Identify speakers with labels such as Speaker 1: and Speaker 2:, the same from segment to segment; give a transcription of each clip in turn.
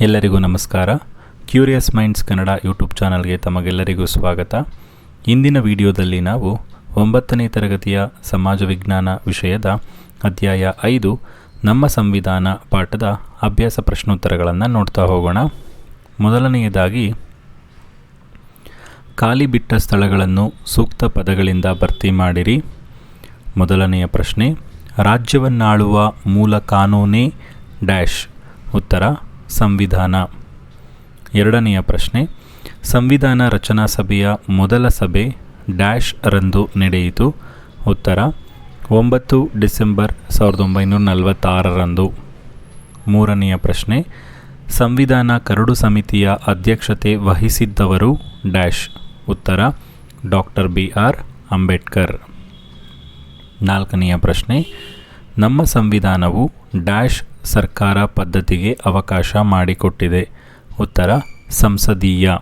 Speaker 1: ಎಲ್ಲರಿಗೂ ನಮಸ್ಕಾರ. Curious minds Kannada YouTube ಚಾನಲ್ಗೆ ತಮಗೆಲ್ಲರಿಗೂ ಸ್ವಾಗತ. ಇಂದಿನ ವಿಡಿಯೋದಲ್ಲಿ ನಾವು ಒಂಬತ್ತನೇ ತರಗತಿಯ ಸಮಾಜ ವಿಜ್ಞಾನ ವಿಷಯದ ಅಧ್ಯಾಯ ಐದು, ನಮ್ಮ ಸಂವಿಧಾನ ಪಾಠದ ಅಭ್ಯಾಸ ಪ್ರಶ್ನೋತ್ತರಗಳನ್ನು ನೋಡ್ತಾ ಹೋಗೋಣ. ಮೊದಲನೆಯದಾಗಿ, ಖಾಲಿ ಬಿಟ್ಟ ಸ್ಥಳಗಳನ್ನು ಸೂಕ್ತ ಪದಗಳಿಂದ ಭರ್ತಿ ಮಾಡಿರಿ. ಮೊದಲನೆಯ ಪ್ರಶ್ನೆ, ರಾಜ್ಯವನ್ನಾಳುವ ಮೂಲ ಕಾನೂನೇ ಡ್ಯಾಶ್. ಉತ್ತರ ಸಂವಿಧಾನ. ಎರಡನೆಯ ಪ್ರಶ್ನೆ, ಸಂವಿಧಾನ ರಚನಾ ಸಭೆಯ ಮೊದಲ ಸಭೆ ಡ್ಯಾಶ್ ರಂದು ನಡೆಯಿತು. ಉತ್ತರ, ಒಂಬತ್ತು ಡಿಸೆಂಬರ್ ಸಾವಿರದ ಒಂಬೈನೂರ ನಲವತ್ತಾರರಂದು ಮೂರನೆಯ ಪ್ರಶ್ನೆ, ಸಂವಿಧಾನ ಕರಡು ಸಮಿತಿಯ ಅಧ್ಯಕ್ಷತೆ ವಹಿಸಿದ್ದವರು ಡ್ಯಾಶ್. ಉತ್ತರ, ಡಾಕ್ಟರ್ ಬಿ ಆರ್ ಅಂಬೇಡ್ಕರ್. ನಾಲ್ಕನೆಯ ಪ್ರಶ್ನೆ ನಮ್ಮ ಸಂವಿಧಾನವು ಡ್ಯಾಶ್ ಸರ್ಕಾರ ಪದ್ಧತಿಗೆ ಅವಕಾಶ ಮಾಡಿಕೊಟ್ಟಿದೆ. ಉತ್ತರ, ಸಂಸದೀಯ.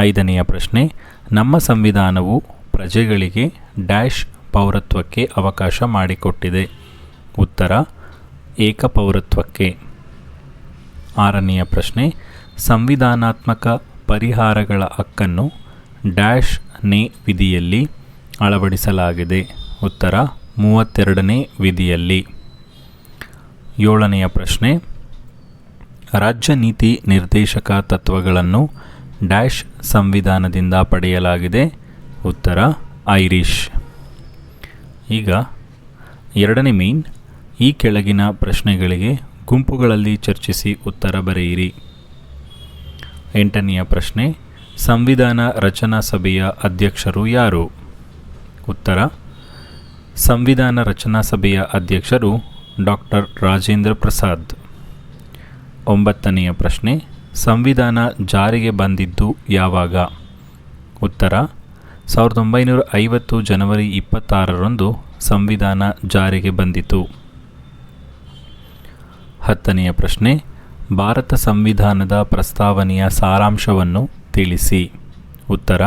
Speaker 1: ಐದನೆಯ ಪ್ರಶ್ನೆ, ನಮ್ಮ ಸಂವಿಧಾನವು ಪ್ರಜೆಗಳಿಗೆ ಡ್ಯಾಶ್ ಪೌರತ್ವಕ್ಕೆ ಅವಕಾಶ ಮಾಡಿಕೊಟ್ಟಿದೆ. ಉತ್ತರ ಏಕಪೌರತ್ವಕ್ಕೆ ಆರನೆಯ ಪ್ರಶ್ನೆ, ಸಂವಿಧಾನಾತ್ಮಕ ಪರಿಹಾರಗಳ ಹಕ್ಕನ್ನು ಡ್ಯಾಶ್ ನೇ ವಿಧಿಯಲ್ಲಿ ಅಳವಡಿಸಲಾಗಿದೆ. ಉತ್ತರ ಮೂವತ್ತೆರಡನೇ ವಿಧಿಯಲ್ಲಿ. ಏಳನೆಯ ಪ್ರಶ್ನೆ, ರಾಜ್ಯ ನೀತಿ ನಿರ್ದೇಶಕ ತತ್ವಗಳನ್ನು ಡ್ಯಾಶ್ ಸಂವಿಧಾನದಿಂದ ಪಡೆಯಲಾಗಿದೆ? ಉತ್ತರ, ಐರಿಷ್. ಈಗ ಎರಡನೇ ಮೀನ್, ಈ ಕೆಳಗಿನ ಪ್ರಶ್ನೆಗಳಿಗೆ ಗುಂಪುಗಳಲ್ಲಿ ಚರ್ಚಿಸಿ ಉತ್ತರ ಬರೆಯಿರಿ. ಎಂಟನೆಯ ಪ್ರಶ್ನೆ, ಸಂವಿಧಾನ ರಚನಾ ಸಭೆಯ ಅಧ್ಯಕ್ಷರು ಯಾರು? ಉತ್ತರ ಸಂವಿಧಾನ ರಚನಾ ಸಭೆಯ ಅಧ್ಯಕ್ಷರು ಡಾಕ್ಟರ್ ರಾಜೇಂದ್ರ ಪ್ರಸಾದ್. ಒಂಬತ್ತನೆಯ ಪ್ರಶ್ನೆ, ಸಂವಿಧಾನ ಜಾರಿಗೆ ಬಂದಿದ್ದು ಯಾವಾಗ? ಉತ್ತರ, ಸಾವಿರದ ಒಂಬೈನೂರ ಐವತ್ತು ಜನವರಿ ಇಪ್ಪತ್ತಾರರಂದು ಸಂವಿಧಾನ ಜಾರಿಗೆ ಬಂದಿತು ಹತ್ತನೆಯ ಪ್ರಶ್ನೆ, ಭಾರತ ಸಂವಿಧಾನದ ಪ್ರಸ್ತಾವನೆಯ ಸಾರಾಂಶವನ್ನು ತಿಳಿಸಿ. ಉತ್ತರ,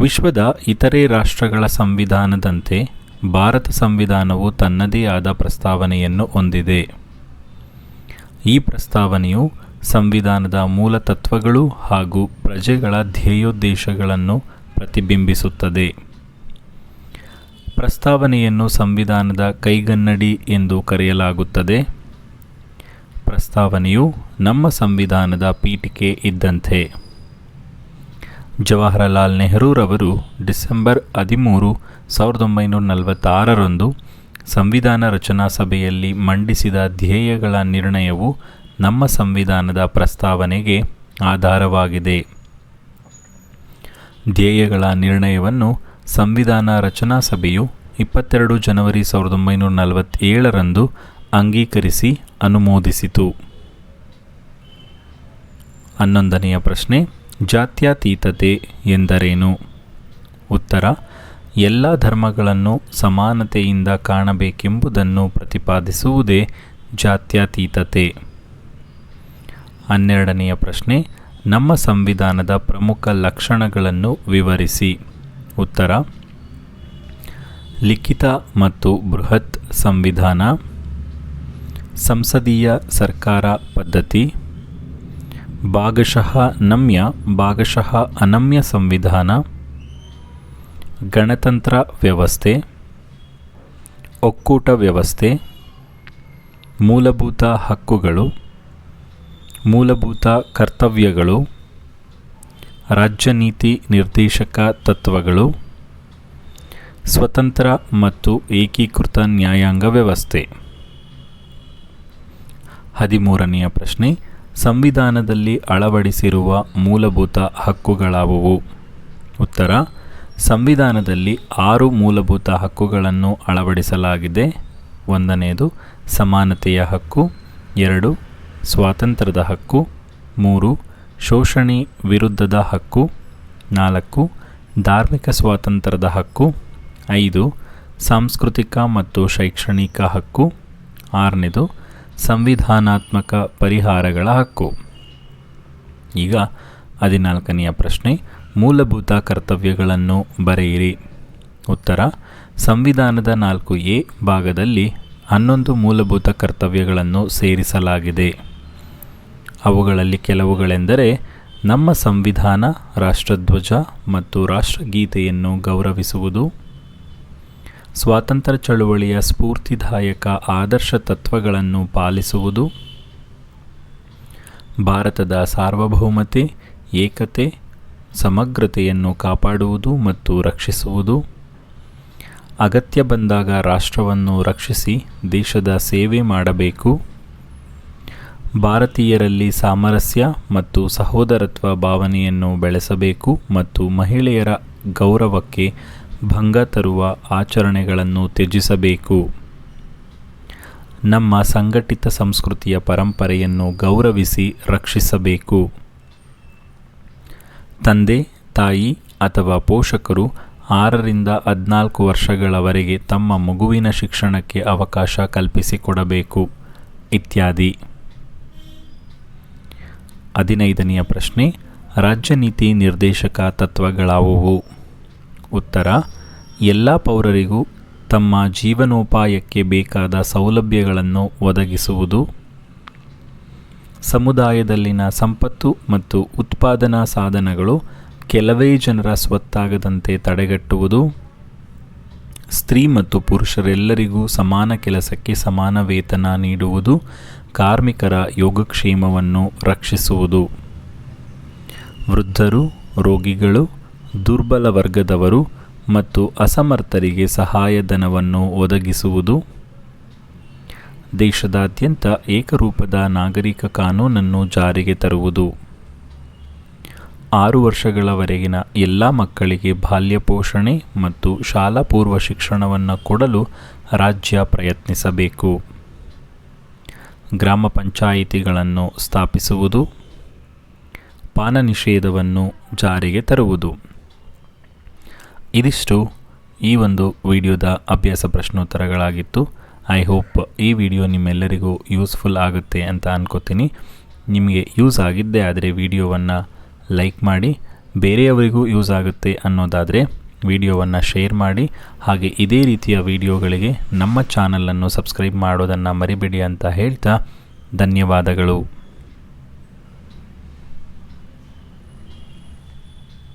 Speaker 1: ವಿಶ್ವದ ಇತರೆ ರಾಷ್ಟ್ರಗಳ ಸಂವಿಧಾನದಂತೆ ಭಾರತ ಸಂವಿಧಾನವು ತನ್ನದೇ ಆದ ಪ್ರಸ್ತಾವನೆಯನ್ನು ಹೊಂದಿದೆ. ಈ ಪ್ರಸ್ತಾವನೆಯು ಸಂವಿಧಾನದ ಮೂಲ ತತ್ವಗಳು ಹಾಗೂ ಪ್ರಜೆಗಳ ಧ್ಯೇಯೋದ್ದೇಶಗಳನ್ನು ಪ್ರತಿಬಿಂಬಿಸುತ್ತದೆ. ಪ್ರಸ್ತಾವನೆಯನ್ನು ಸಂವಿಧಾನದ ಕೈಗನ್ನಡಿ ಎಂದು ಕರೆಯಲಾಗುತ್ತದೆ. ಪ್ರಸ್ತಾವನೆಯು ನಮ್ಮ ಸಂವಿಧಾನದ ಪೀಠಿಕೆ ಇದ್ದಂತೆ. ಜವಾಹರಲಾಲ್ ನೆಹರೂರವರು ಡಿಸೆಂಬರ್ ಹದಿಮೂರು ಸಾವಿರದ ಒಂಬೈನೂರ ನಲವತ್ತಾರರಂದು ಸಂವಿಧಾನ ರಚನಾ ಸಭೆಯಲ್ಲಿ ಮಂಡಿಸಿದ ಧ್ಯೇಯಗಳ ನಿರ್ಣಯವು ನಮ್ಮ ಸಂವಿಧಾನದ ಪ್ರಸ್ತಾವನೆಗೆ ಆಧಾರವಾಗಿದೆ. ಧ್ಯೇಯಗಳ ನಿರ್ಣಯವನ್ನು ಸಂವಿಧಾನ ರಚನಾ ಸಭೆಯು ಇಪ್ಪತ್ತೆರಡು ಜನವರಿ ಸಾವಿರದ ಒಂಬೈನೂರ ನಲವತ್ತೇಳರಂದು ಅಂಗೀಕರಿಸಿ ಅನುಮೋದಿಸಿತು. ಹನ್ನೊಂದನೆಯ ಪ್ರಶ್ನೆ ಜಾತ್ಯತೀತತೆ ಎಂದರೇನು? ಉತ್ತರ, ಎಲ್ಲ ಧರ್ಮಗಳನ್ನು ಸಮಾನತೆಯಿಂದ ಕಾಣಬೇಕೆಂಬುದನ್ನು ಪ್ರತಿಪಾದಿಸುವುದೇ ಜಾತ್ಯತೀತತೆ. ಹನ್ನೆರಡನೆಯ ಪ್ರಶ್ನೆ, ನಮ್ಮ ಸಂವಿಧಾನದ ಪ್ರಮುಖ ಲಕ್ಷಣಗಳನ್ನು ವಿವರಿಸಿ. ಉತ್ತರ, ಲಿಖಿತ ಮತ್ತು ಬೃಹತ್ ಸಂವಿಧಾನ, ಸಂಸದೀಯ ಸರ್ಕಾರ ಪದ್ಧತಿ ಭಾಗಶಃ ನಮ್ಯ, ಭಾಗಶಃ ಅನಮ್ಯ ಸಂವಿಧಾನ, ಗಣತಂತ್ರ ವ್ಯವಸ್ಥೆ, ಒಕ್ಕೂಟ ವ್ಯವಸ್ಥೆ, ಮೂಲಭೂತ ಹಕ್ಕುಗಳು, ಮೂಲಭೂತ ಕರ್ತವ್ಯಗಳು, ರಾಜ್ಯ ನೀತಿ ನಿರ್ದೇಶಕ ತತ್ವಗಳು, ಸ್ವತಂತ್ರ ಮತ್ತು ಏಕೀಕೃತ ನ್ಯಾಯಾಂಗ ವ್ಯವಸ್ಥೆ. ಹದಿಮೂರನೆಯ ಪ್ರಶ್ನೆ ಸಂವಿಧಾನದಲ್ಲಿ ಅಳವಡಿಸಿರುವ ಮೂಲಭೂತ ಹಕ್ಕುಗಳಾವುವು? ಉತ್ತರ, ಸಂವಿಧಾನದಲ್ಲಿ ಆರು ಮೂಲಭೂತ ಹಕ್ಕುಗಳನ್ನು ಅಳವಡಿಸಲಾಗಿದೆ. ಒಂದನೆಯದು ಸಮಾನತೆಯ ಹಕ್ಕು. ಎರಡು, ಸ್ವಾತಂತ್ರ್ಯದ ಹಕ್ಕು. ಮೂರು, ಶೋಷಣೆ ವಿರುದ್ಧದ ಹಕ್ಕು. ನಾಲ್ಕು, ಧಾರ್ಮಿಕ ಸ್ವಾತಂತ್ರ್ಯದ ಹಕ್ಕು. ಐದು, ಸಾಂಸ್ಕೃತಿಕ ಮತ್ತು ಶೈಕ್ಷಣಿಕ ಹಕ್ಕು. ಆರನೇದು ಸಂವಿಧಾನಾತ್ಮಕ ಪರಿಹಾರಗಳ ಹಕ್ಕು. ಈಗ ಹದಿನಾಲ್ಕನೆಯ ಪ್ರಶ್ನೆ. ಮೂಲಭೂತ ಕರ್ತವ್ಯಗಳನ್ನು ಬರೆಯಿರಿ. ಉತ್ತರ. ಸಂವಿಧಾನದ ನಾಲ್ಕು ಎ ಭಾಗದಲ್ಲಿ ಹನ್ನೊಂದು ಮೂಲಭೂತ ಕರ್ತವ್ಯಗಳನ್ನು ಸೇರಿಸಲಾಗಿದೆ. ಅವುಗಳಲ್ಲಿ ಕೆಲವುಗಳೆಂದರೆ ನಮ್ಮ ಸಂವಿಧಾನ, ರಾಷ್ಟ್ರಧ್ವಜ ಮತ್ತು ರಾಷ್ಟ್ರಗೀತೆಯನ್ನು ಗೌರವಿಸುವುದು ಸ್ವಾತಂತ್ರ್ಯ ಚಳುವಳಿಯ ಸ್ಫೂರ್ತಿದಾಯಕ ಆದರ್ಶ ತತ್ವಗಳನ್ನು ಪಾಲಿಸುವುದು, ಭಾರತದ ಸಾರ್ವಭೌಮತೆ, ಏಕತೆ, ಸಮಗ್ರತೆಯನ್ನು ಕಾಪಾಡುವುದು ಮತ್ತು ರಕ್ಷಿಸುವುದು, ಅಗತ್ಯ ಬಂದಾಗ ರಾಷ್ಟ್ರವನ್ನು ರಕ್ಷಿಸಿ ದೇಶದ ಸೇವೆ ಮಾಡಬೇಕು, ಭಾರತೀಯರಲ್ಲಿ ಸಾಮರಸ್ಯ ಮತ್ತು ಸಹೋದರತ್ವ ಭಾವನೆಯನ್ನು ಬೆಳೆಸಬೇಕು ಮತ್ತು ಮಹಿಳೆಯರ ಗೌರವಕ್ಕೆ ಭಂಗ ತರುವ ಆಚರಣೆಗಳನ್ನು ತ್ಯಜಿಸಬೇಕು. ನಮ್ಮ ಸಂಘಟಿತ ಸಂಸ್ಕೃತಿಯ ಪರಂಪರೆಯನ್ನು ಗೌರವಿಸಿ ರಕ್ಷಿಸಬೇಕು. ತಂದೆ, ತಾಯಿ ಅಥವಾ ಪೋಷಕರು ಆರರಿಂದ ಹದಿನಾಲ್ಕು ವರ್ಷಗಳವರೆಗೆ ತಮ್ಮ ಮಗುವಿನ ಶಿಕ್ಷಣಕ್ಕೆ ಅವಕಾಶ ಕಲ್ಪಿಸಿಕೊಡಬೇಕು, ಇತ್ಯಾದಿ. ಹದಿನೈದನೆಯ ಪ್ರಶ್ನೆ, ರಾಜ್ಯ ನೀತಿ ನಿರ್ದೇಶಕ ತತ್ವಗಳಾವುವು? ಉತ್ತರ, ಎಲ್ಲ ಪೌರರಿಗೂ ತಮ್ಮ ಜೀವನೋಪಾಯಕ್ಕೆ ಬೇಕಾದ ಸೌಲಭ್ಯಗಳನ್ನು ಒದಗಿಸುವುದು. ಸಮುದಾಯದಲ್ಲಿನ ಸಂಪತ್ತು ಮತ್ತು ಉತ್ಪಾದನಾ ಸಾಧನಗಳು ಕೆಲವೇ ಜನರ ಸ್ವತ್ತಾಗದಂತೆ ತಡೆಗಟ್ಟುವುದು. ಸ್ತ್ರೀ ಮತ್ತು ಪುರುಷರೆಲ್ಲರಿಗೂ ಸಮಾನ ಕೆಲಸಕ್ಕೆ ಸಮಾನ ವೇತನ ನೀಡುವುದು, ಕಾರ್ಮಿಕರ ಯೋಗಕ್ಷೇಮವನ್ನು ರಕ್ಷಿಸುವುದು. ವೃದ್ಧರು, ರೋಗಿಗಳು ದುರ್ಬಲ ವರ್ಗದವರು ಮತ್ತು ಅಸಮರ್ಥರಿಗೆ ಸಹಾಯಧನವನ್ನು ಒದಗಿಸುವುದು. ದೇಶದಾದ್ಯಂತ ಏಕರೂಪದ ನಾಗರಿಕ ಕಾನೂನನ್ನು ಜಾರಿಗೆ ತರುವುದು. ಆರು ವರ್ಷಗಳವರೆಗಿನ ಎಲ್ಲ ಮಕ್ಕಳಿಗೆ ಬಾಲ್ಯ ಪೋಷಣೆ ಮತ್ತು ಶಾಲಾ ಪೂರ್ವ ಶಿಕ್ಷಣವನ್ನು ಕೊಡಲು ರಾಜ್ಯ ಪ್ರಯತ್ನಿಸಬೇಕು. ಗ್ರಾಮ ಪಂಚಾಯಿತಿಗಳನ್ನು ಸ್ಥಾಪಿಸುವುದು. ಪಾನ ನಿಷೇಧವನ್ನು ಜಾರಿಗೆ ತರುವುದು. ಇದಿಷ್ಟು ಈ ಒಂದು ವಿಡಿಯೋದ ಅಭ್ಯಾಸ ಪ್ರಶ್ನೋತ್ತರಗಳಾಗಿತ್ತು. ಐ ಹೋಪ್ ಈ ವಿಡಿಯೋ ನಿಮ್ಮೆಲ್ಲರಿಗೂ ಯೂಸ್ಫುಲ್ ಆಗುತ್ತೆ ಅಂತ ಅನ್ಕೋತೀನಿ. ನಿಮಗೆ ಯೂಸ್ ಆಗಿದ್ದೇ ಆದರೆ ವಿಡಿಯೋವನ್ನು ಲೈಕ್ ಮಾಡಿ, ಬೇರೆಯವರಿಗೂ ಯೂಸ್ ಆಗುತ್ತೆ ಅನ್ನೋದಾದರೆ ವಿಡಿಯೋವನ್ನು ಶೇರ್ ಮಾಡಿ. ಹಾಗೆ ಇದೇ ರೀತಿಯ ವಿಡಿಯೋಗಳಿಗೆ ನಮ್ಮ ಚಾನಲನ್ನು ಸಬ್ಸ್ಕ್ರೈಬ್ ಮಾಡೋದನ್ನು ಮರಿಬೇಡಿ ಅಂತ ಹೇಳ್ತಾ ಧನ್ಯವಾದಗಳು.